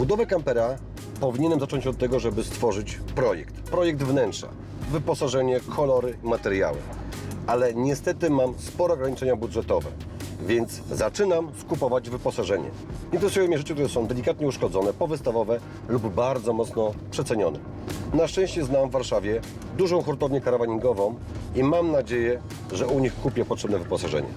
Budowę kampera powinienem zacząć od tego, żeby stworzyć projekt. Projekt wnętrza, wyposażenie, kolory, materiały. Ale niestety mam spore ograniczenia budżetowe, więc zaczynam skupować wyposażenie. Interesują mnie rzeczy, które są delikatnie uszkodzone, powystawowe lub bardzo mocno przecenione. Na szczęście znam w Warszawie dużą hurtownię karawaningową i mam nadzieję, że u nich kupię potrzebne wyposażenie.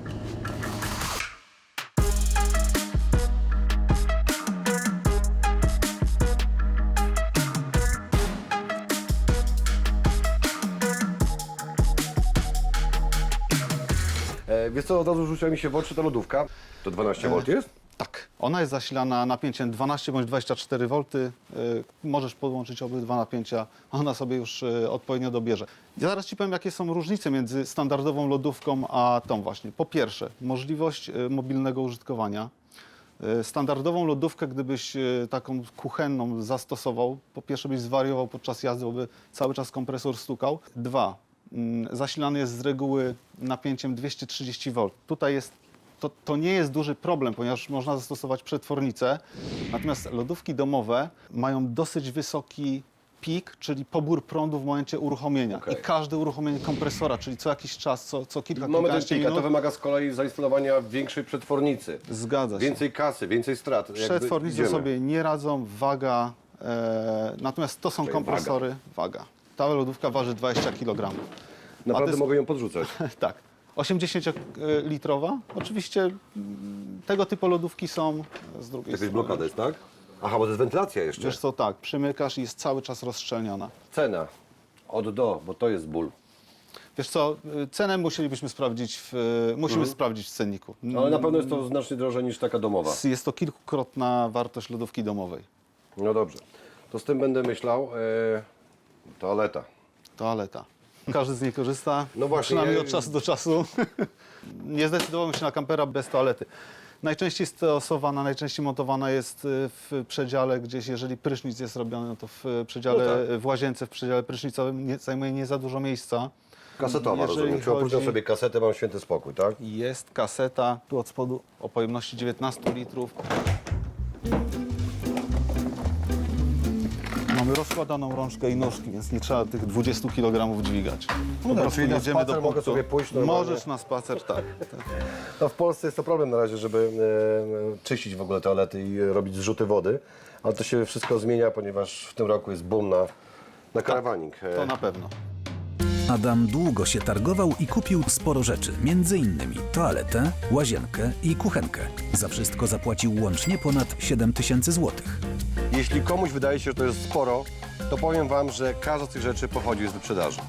Wiesz co, od razu rzuciła mi się w oczy ta lodówka. To 12 V jest? Tak. Ona jest zasilana napięciem 12 bądź 24 V. Y, Możesz podłączyć obydwa napięcia, ona sobie już y, odpowiednio dobierze. Ja zaraz Ci powiem, jakie są różnice między standardową lodówką a tą właśnie. Po pierwsze, możliwość y, mobilnego użytkowania. Y, Standardową lodówkę, gdybyś y, taką kuchenną zastosował, po pierwsze byś zwariował podczas jazdy, bo by cały czas kompresor stukał. Dwa, zasilany jest z reguły napięciem 230 V. Tutaj jest to, to nie jest duży problem, ponieważ można zastosować przetwornicę. Natomiast lodówki domowe mają dosyć wysoki pik, czyli pobór prądu w momencie uruchomienia. Okej. I każde uruchomienie kompresora, czyli co jakiś czas, co, co kilka, Mamy ten kilkanaście pik, a minut, to wymaga z kolei zainstalowania większej przetwornicy. zgadza się. Więcej kasy, więcej strat. Jakby Przetwornice idziemy. sobie nie radzą, waga, e, natomiast to są kompresory, waga. Ta lodówka waży 20 kg. Naprawdę mogę ją podrzucać. tak. 80-litrowa. Oczywiście mm, tego typu lodówki są z drugiej Jakaś strony. blokada jest, tak? Aha, bo to jest wentylacja jeszcze. Wiesz co, tak, przymykasz i jest cały czas rozszczelniona. Cena. Od do, bo to jest ból. Wiesz co, y, cenę musielibyśmy sprawdzić w, y, musimy sprawdzić w cenniku. Mhm. Ale na pewno jest to znacznie drożej niż taka domowa. Jest to kilkukrotna wartość lodówki domowej. No dobrze. To z tym będę myślał. Toaleta. Toaleta. Każdy z niej korzysta, No właśnie, przynajmniej od czasu do czasu. Nie zdecydowałem się na kampera bez toalety. Najczęściej stosowana, najczęściej montowana jest y, w przedziale gdzieś, jeżeli prysznic jest robiony, no to w przedziale, No tak. w łazience, w przedziale prysznicowym nie, zajmuje nie za dużo miejsca. Kasetowa, Jeżeli rozumiem. Czy oprócz chodzi- sobie kasetę mam święty spokój, tak? Jest kaseta, tu od spodu o pojemności 19 litrów. Mamy rozkładaną rączkę i nóżki, więc nie trzeba tych 20 kg dźwigać. No, prostu czyli na jedziemy spacer do mogę punktu. sobie pójść normalnie. Możesz na spacer, tak. tak. No w Polsce jest to problem na razie, żeby e, czyścić w ogóle toalety i robić zrzuty wody. Ale to się wszystko zmienia, ponieważ w tym roku jest boom na, na karawaning. E, To na pewno. Adam długo się targował i kupił sporo rzeczy, między innymi toaletę, łazienkę i kuchenkę. Za wszystko zapłacił łącznie ponad 7 tysięcy złotych. Jeśli komuś wydaje się, że to jest sporo, to powiem Wam, że każda z tych rzeczy pochodzi z wyprzedaży.